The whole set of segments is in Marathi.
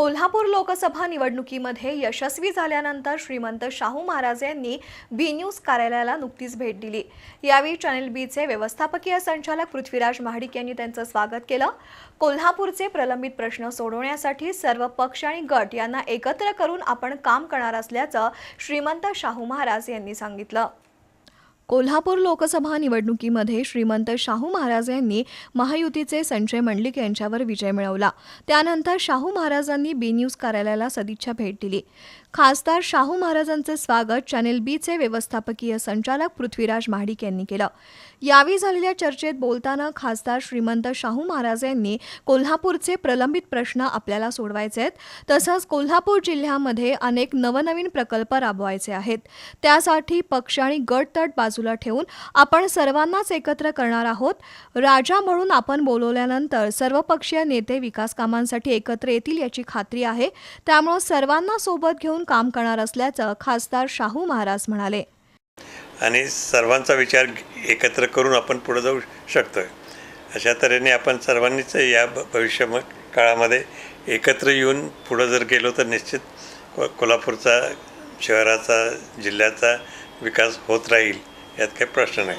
कोल्हापूर लोकसभा निवडणुकीमध्ये यशस्वी झाल्यानंतर श्रीमंत शाहू महाराज यांनी बी न्यूज कार्यालयाला नुकतीच भेट दिली. यावेळी चॅनेल बीचे व्यवस्थापकीय संचालक पृथ्वीराज महाडिक यांनी त्यांचं स्वागत केलं. कोल्हापूरचे प्रलंबित प्रश्न सोडवण्यासाठी सर्व पक्ष आणि गट यांना एकत्र करून आपण काम करणार असल्याचं श्रीमंत शाहू महाराज यांनी सांगितलं. कोल्हापूर लोकसभा निवडणुकीमध्ये श्रीमंत शाहू महाराज यांनी महायुतीचे संजय मंडलिक यांच्यावर विजय मिळवला. त्यानंतर शाहू महाराजांनी बी न्यूज कार्यालयाला सदिच्छा भेट दिली. खासदार शाहू महाराजांचे स्वागत चॅनेल बीचे व्यवस्थापकीय संचालक पृथ्वीराज महाडिक यांनी केलं. यावेळी झालेल्या चर्चेत बोलताना खासदार श्रीमंत शाहू महाराज यांनी कोल्हापूरचे प्रलंबित प्रश्न आपल्याला सोडवायचे आहेत. तसंच कोल्हापूर जिल्ह्यामध्ये अनेक नवनवीन प्रकल्प राबवायचे आहेत. त्यासाठी पक्ष आणि गटतट बाजू बाजूला ठेवून आपण सर्वांनाच एकत्र करणार आहोत. राजा म्हणून आपण बोलवल्यानंतर सर्वपक्षीय नेते विकास कामांसाठी एकत्र येतील याची खात्री आहे. त्यामुळं सर्वांना सोबत घेऊन काम करणार असल्याचं खासदार शाहू महाराज म्हणाले. आणि सर्वांचा विचार एकत्र करून आपण पुढे जाऊ शकतो अशा तऱ्हेने आपण सर्वांनीच या भविष्य काळामध्ये एकत्र येऊन पुढं जर गेलो तर निश्चित को कोल्हापूरचा शहराचा जिल्ह्याचा विकास होत राहील. यात काही प्रश्न नाही.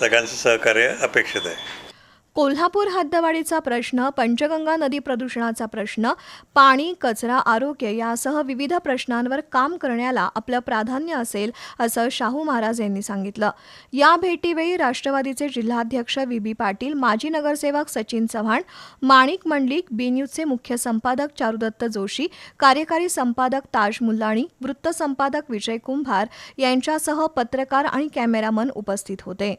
सगळ्यांचं सहकार्य अपेक्षित आहे. कोल्हापूर हद्दवाढीचा प्रश्न पंचगंगा नदी प्रदूषणाचा प्रश्न पाणी कचरा आरोग्य यासह विविध प्रश्नांवर काम करण्याला आपलं प्राधान्य असेल असं शाहू महाराज यांनी सांगितलं. या भेटीवेळी राष्ट्रवादीचे जिल्हाध्यक्ष व्ही. बी. पाटील माजी नगरसेवक सचिन चव्हाण माणिक मंडलिक बी न्यूजचे मुख्य संपादक चारुदत्त जोशी कार्यकारी संपादक ताज मुल्लाणी वृत्तसंपादक विजय कुंभार यांच्यासह पत्रकार आणि कॅमेरामन उपस्थित होते.